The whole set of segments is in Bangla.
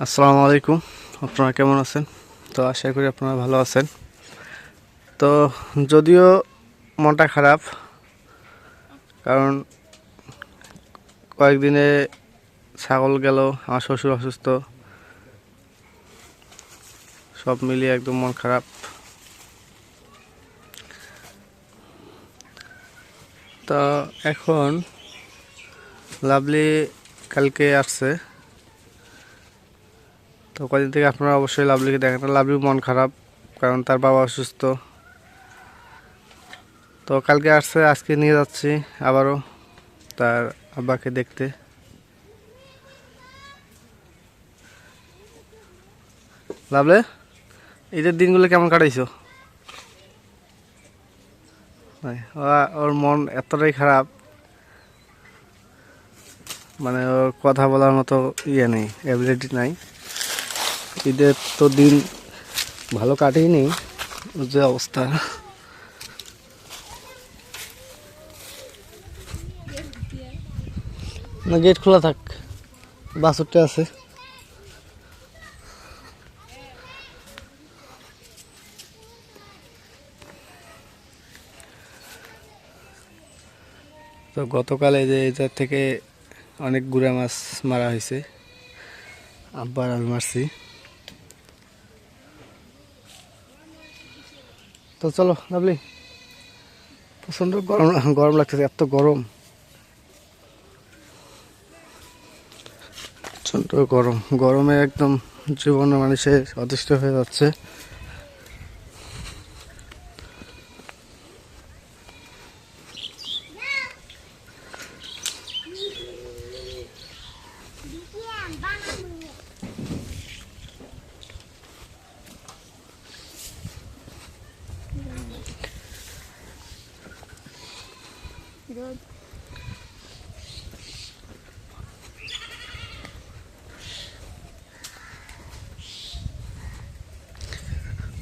আসসালামু আলাইকুম। আপনারা কেমন আছেন? তো আশা করি আপনারা ভালো আছেন। তো যদিও মনটা খারাপ, কারণ কয়েকদিনে ছাগল গেল, আমার শ্বশুর অসুস্থ। সব মিলিয়ে একদম মন খারাপ। তো এখন লাভলি কালকে আসছে। তো কদিন থেকে আপনারা অবশ্যই লাভলিকে দেখেন। না লাভলির মন খারাপ, কারণ তার বাবা অসুস্থ। তো কালকে আসছে, আজকে নিয়ে যাচ্ছি আবারও তার আব্বাকে দেখতে। লাভলে ঈদের দিনগুলো কেমন কাটাইছো? ওর মন এতটাই খারাপ। মানে ওর কথা বলার মতো ইয়ে নেই অ্যাবিলিটি নাই। ঈদের তো দিন ভালো কাটেনি যে অবস্থা। না, গেট খোলা থাক বাসুরটা আছে। তো গতকাল এই যে এটার থেকে অনেক গুড়া মাছ মারা হয়েছে। আব্বার আমি মারছি। তো চলো, লাভলি। প্রচণ্ড গরম গরম লাগতেছে, এত গরম। প্রচণ্ড গরম। গরমে একদম জীবন মানুষের অতিষ্ঠ হয়ে যাচ্ছে।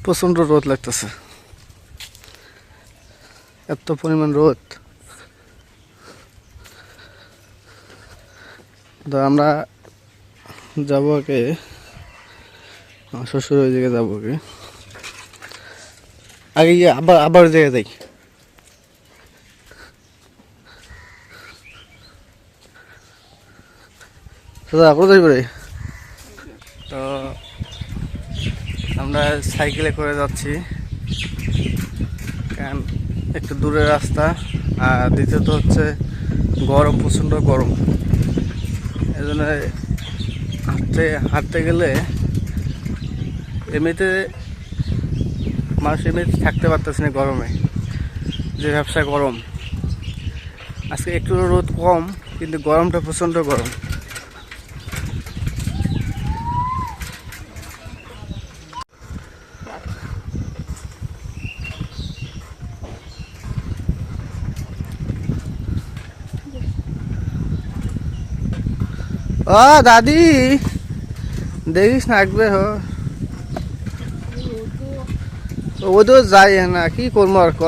প্রচণ্ড রোদ লাগতেছে। এত পরিমাণ রোদ। তো আমরা যাব আগে শ্বশুর ওই জায়গায় যাব আগে। আগে গিয়ে আবার আবার ওই জায়গায় যাই। দাদা কোথায় করে তো আমরা সাইকেলে করে যাচ্ছি। কারণ একটু দূরের রাস্তা। আর দ্বিতীয়ত হচ্ছে গরম, প্রচণ্ড গরম। এই জন্য হাঁটতে হাঁটতে গেলে এমনিতে মানুষ এমনিতে থাকতে পারতেছে না গরমে। যে ব্যবসা গরম। আজকে একটু রোদ কম, কিন্তু গরমটা প্রচণ্ড গরম। ও দাদি। দেখিস না একবার, হ। ও তো যাই না, কি করব আর ক?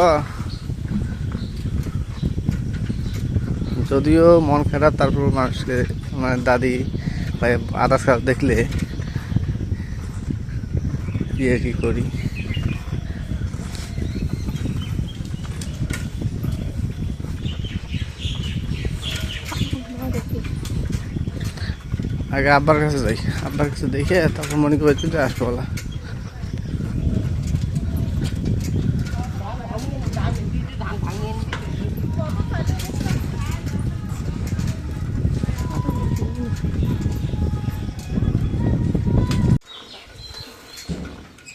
যদিও মন খারাপ, তারপর মানুষকে মানে দাদি বা আদার্স দেখলে কি কি করি? আগে আব্বার কাছে যাই। আব্বার কাছে দেখে তারপর মনে করি যে আসব বলা।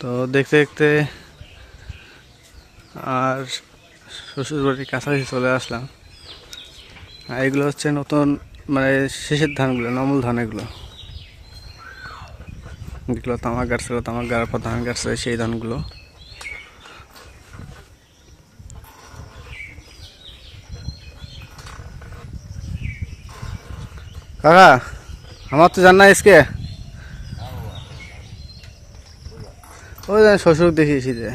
তো দেখতে দেখতে আর শ্বশুর বাড়ির কাছাকাছি চলে আসলাম। এগুলো হচ্ছে নতুন মানে শেষের ধানগুলো, নমল ধান এগুলো। যেগুলো তামাক গাছছিল তামাক গাড়ার পর ধান গাছ সেই ধানগুলো। কাকা, আমার তো জান না এসকে ওই শ্বশুর দেখিয়েছি যে।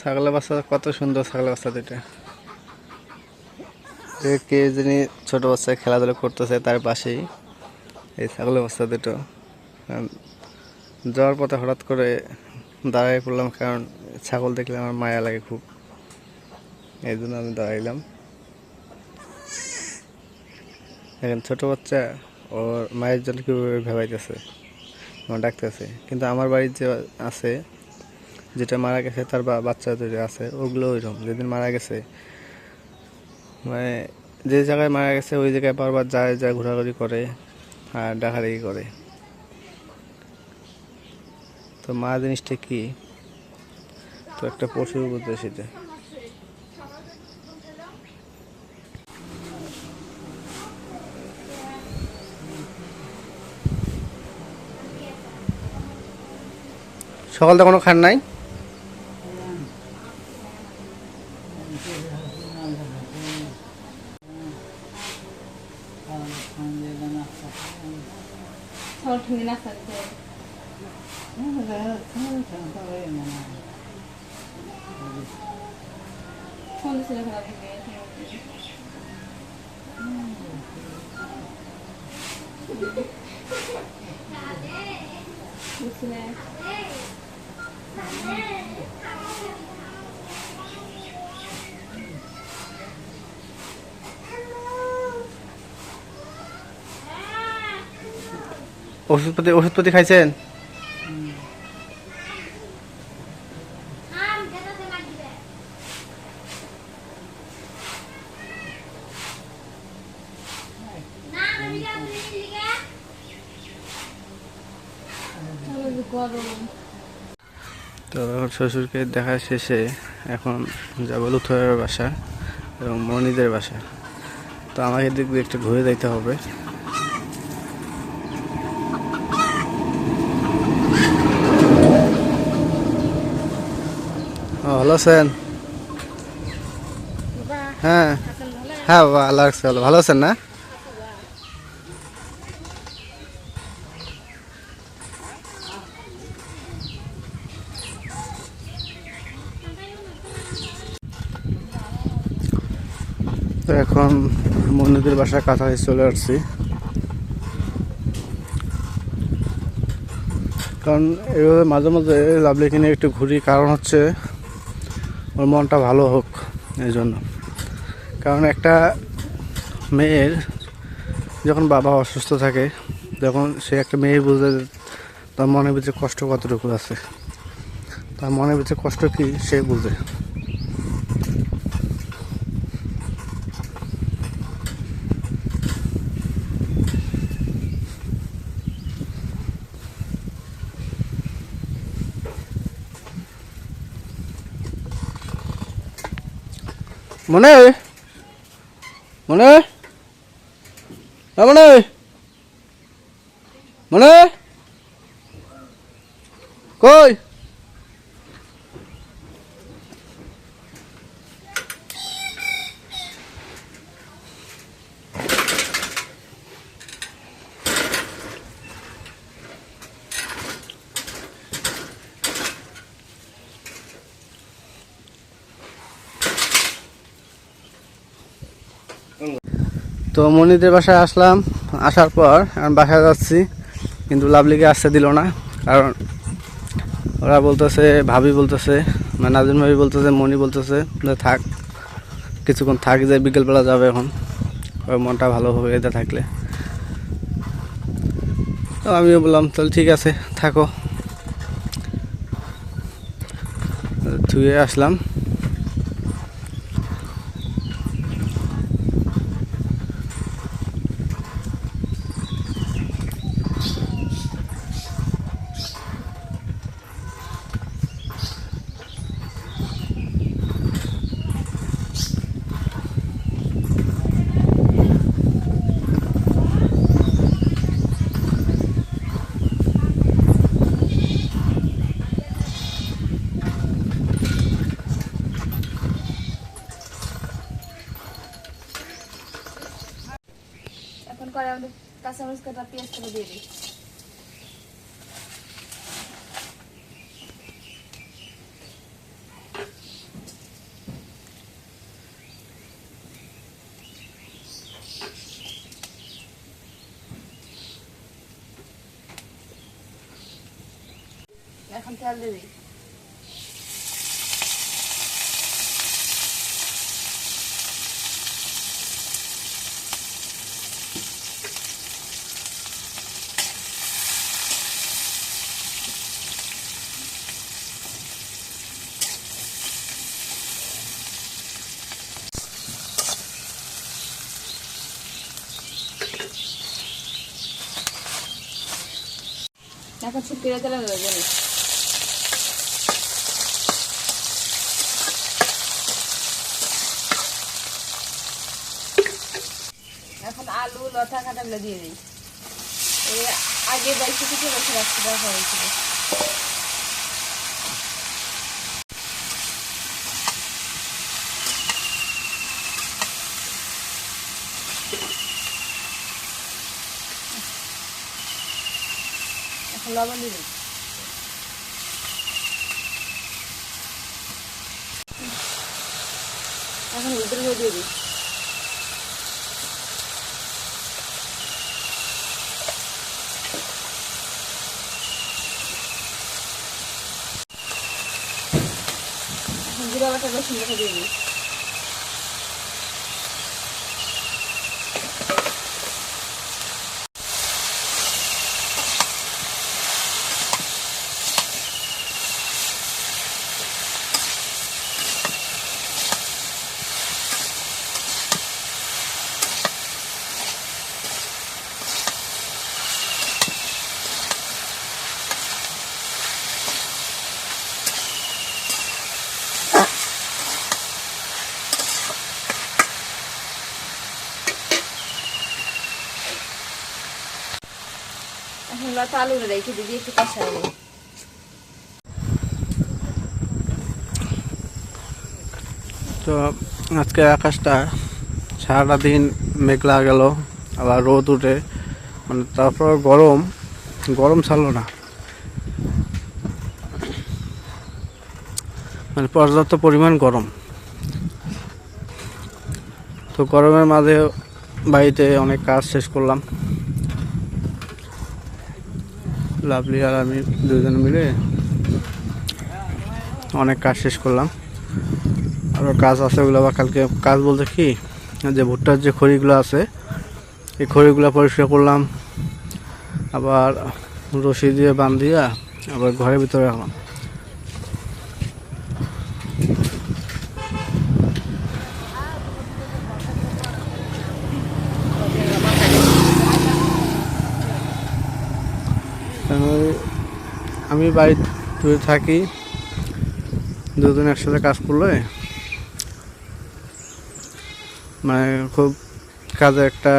ছাগলের বাচ্চা, কত সুন্দর ছাগলের বাচ্চা এ কে যিনি ছোট বাচ্চা খেলাধুলা করতেছে তার পাশেই, এই ছাগলের বাচ্চা দুটো। যাওয়ার পথে হঠাৎ করে দাঁড়াই পড়লাম, কারণ ছাগল দেখলে আমার মায়া লাগে খুব। এই জন্য আমি দাঁড়াইলাম। এখন ছোট বাচ্চা, ওর মায়ের জন্য কীভাবে ভেবাইতেছে ডাকতেছে। কিন্তু আমার বাড়ির যে আছে যেটা মারা গেছে, তার বাচ্চা দুটো আছে, ওগুলো ওইরকম। যেদিন মারা গেছে মানে যে জায়গায় মারা গেছে, ওই জায়গায় বারবার যায় যায় ঘোরাঘুরি করে আর ডাকাডাকি করে। তো মা জিনিসটা কি? তো একটা পশুর বুঝতে সেটা। সকালটা কোনো খান নাই? ওষুধপাতি ওষুধপাতি খাইছেন? তো শ্বশুরকে দেখা শেষে এখন যাব লুথুরের বাসা এবং মনিদের বাসা। তো আমাকে দিক দিয়ে একটু ঘুরে যাইতে হবে ও ভালো আছেন? হ্যাঁ। হ্যাঁ বাবা আল্লাহ রাখছে ভালো। ভালো আছেন না? এখন মন্দিরের বাসার কাছাকাছি চলে আসছি। কারণ এভাবে মাঝে মাঝে লাভলিকে নিয়ে একটু ঘুরি। কারণ হচ্ছে ওর মনটা ভালো হোক এই জন্য কারণ একটা মেয়ের যখন বাবা অসুস্থ থাকে যখন সে একটা মেয়ে বুঝতে তার মনের ভিতরে কষ্ট কতটুকু আছে। তার মনের ভিতরে কষ্ট কী, সে বুঝে। মনে? মনে? মনে? মনে? কই? তো মনিদের বাসায় আসলাম, আসার পর আমি বাসায় যাচ্ছি, কিন্তু লাভলিকে আসতে দিল না, কারণ ওরা বলতেছে, ভাবি বলতেছে মানে নাজিন ভাবি বলতেছে, মনি বলতেছে যে থাক, কিছুক্ষণ থাক যে বিকেলবেলা যাবে এখন, ওর মনটা ভালো হবে এতে থাকলে। তো আমিও বললাম, তাহলে ঠিক আছে, থাকো। ধুয়ে আসলাম এখন করে আমাদের কাঁচামরিচ কাটা পেঁয়াজ কাটা দিয়ে দিই এখন তেল দিই এখন শুকিয়ে তেল দেবো এখন আলু, লতা কাটাগুলো দিয়ে দিই। এই আগে বাইশে কিছু বসে রাখতে দেওয়া হয়েছিল এখন লবণ দিয়ে এখন দিয়ে দিই। এখন জিরা বাটা রসুন দিয়ে দিই রেখে একটু কষাই তো আজকে আকাশটা সারাটা দিন মেঘলা গেল, আবার রোদ উঠে। মানে তারপর গরম গরম ছাড়লো না। মানে পর্যাপ্ত পরিমাণ গরম। তো গরমের মাঝে বাড়িতে অনেক কাজ শেষ করলাম। লাভলি আর আমি দুজন মিলে অনেক কাজ শেষ করলাম। আরও কাজ আছে ওগুলো, আবার কালকে কাজ বলতে কি, যে ভুট্টার যে খড়িগুলো আছে, এই খড়িগুলো পরিষ্কার করলাম। আবার রশি দিয়ে বান দিয়া আবার ঘরের ভিতরে রাখলাম আমি- আমি বাড়িতে থাকি। দুজন একসাথে কাজ করলে মানে খুব কাজে একটা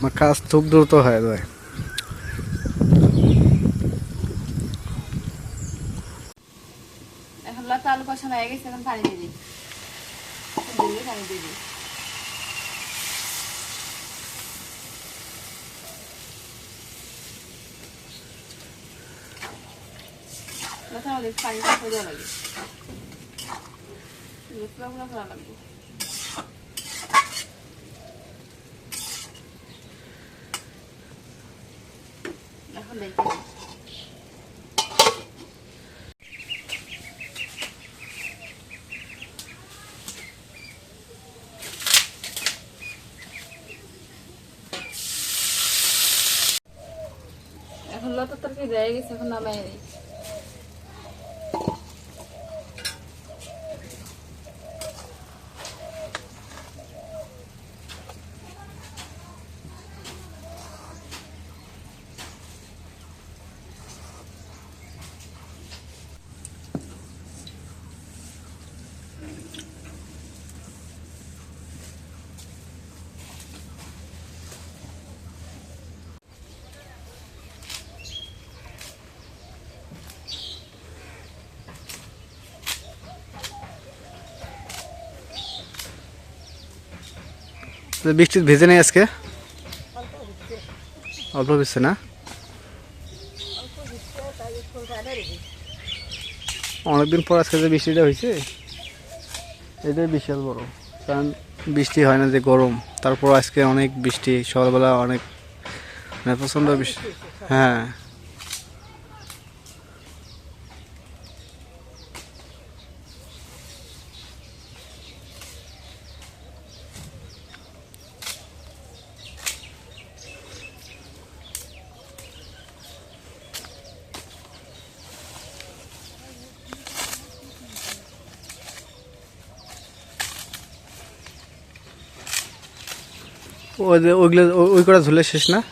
মানে কাজ খুব দ্রুত হয়ে যায় এখন লতা আলু কষানো হয়ে গেছে এখন পানি দিয়ে দিই দিলে পানি দিয়ে দিই এখন দেখে। এখন লতার তরকারি দেয়া গেছে এখন নামাই নেই বৃষ্টি ভেজে নেই আজকে। অল্প ভিজছে না। অনেকদিন পর আজকে যে বৃষ্টিটা হয়েছে, এটাই বিশাল বড়। কারণ বৃষ্টি হয় না যে গরম, তারপর আজকে অনেক বৃষ্টি, সকালবেলা অনেক মানে প্রচণ্ড বৃষ্টি। হ্যাঁ। ওইগুলো ওই- কটা ধুলে শেষ না?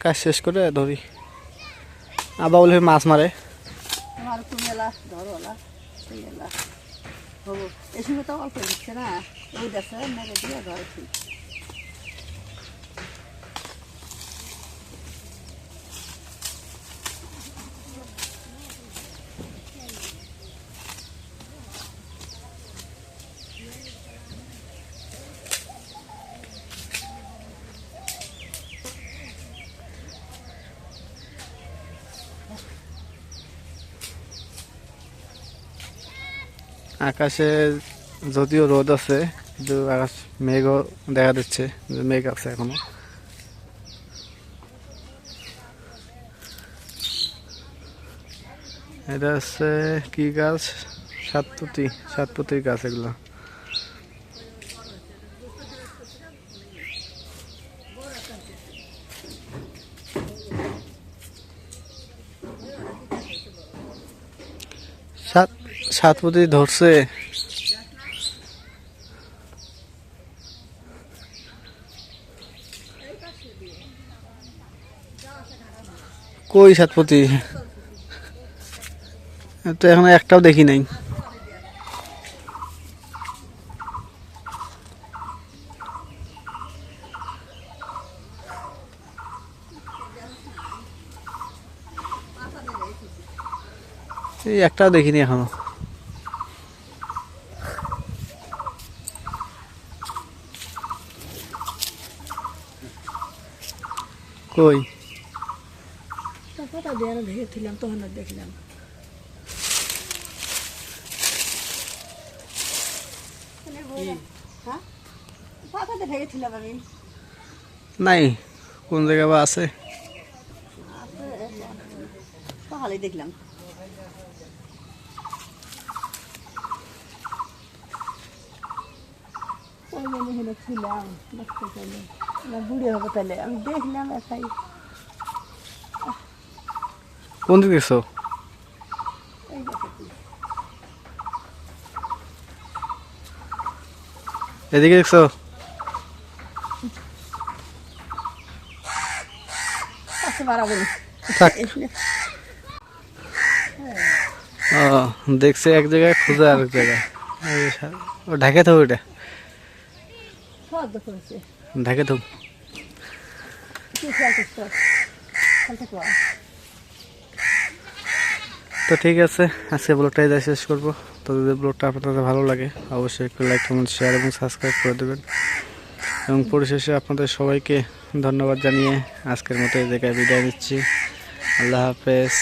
কাজ শেষ করে ধরি। আবার বলে মাছ মারে। এই সময় তো অল্প দিচ্ছে না। ওই দেখে মেরে দিয়ে ধরে ঠিক আকাশে যদিও রোদ আছে, কিন্তু আকাশ মেঘও দেখা যাচ্ছে যে মেঘ আছে এখনও। এটা হচ্ছে কি গাছ? সাতপুতি সাতপতির গাছ এগুলো। সাত ধরছে। কই সাতপতি তো এখন একটাও দেখি নাই। এই একটাও দেখিনি এখনও। কই? কথা দিয়ে দেখেছিলাম তখন দেখলাম হ্যাঁ নাই? কোন জায়গা বা আছে? সকালে দেখলাম। ছিলাম বুড়ি হবে তাহলে। আমি দেখলাম একাই। কোন দিকে গেছো। এদিকে দেখছ? ও দেখছে এক জায়গায় খুঁজে আর এক জায়গায় ঢাকে থাক ওইটা। ঢাকে থাকো তো ঠিক আছে, আজকে ব্লগটাই যাই শেষ করব। তো যদি ব্লগটা আপনাদের ভালো লাগে, অবশ্যই একটু লাইক কমেন্ট শেয়ার এবং সাবস্ক্রাইব করে দেবেন। এবং পরিশেষে আপনাদের সবাইকে ধন্যবাদ জানিয়ে আজকের মতো এই জায়গায় বিদায় নিচ্ছি। আল্লাহ হাফেজ।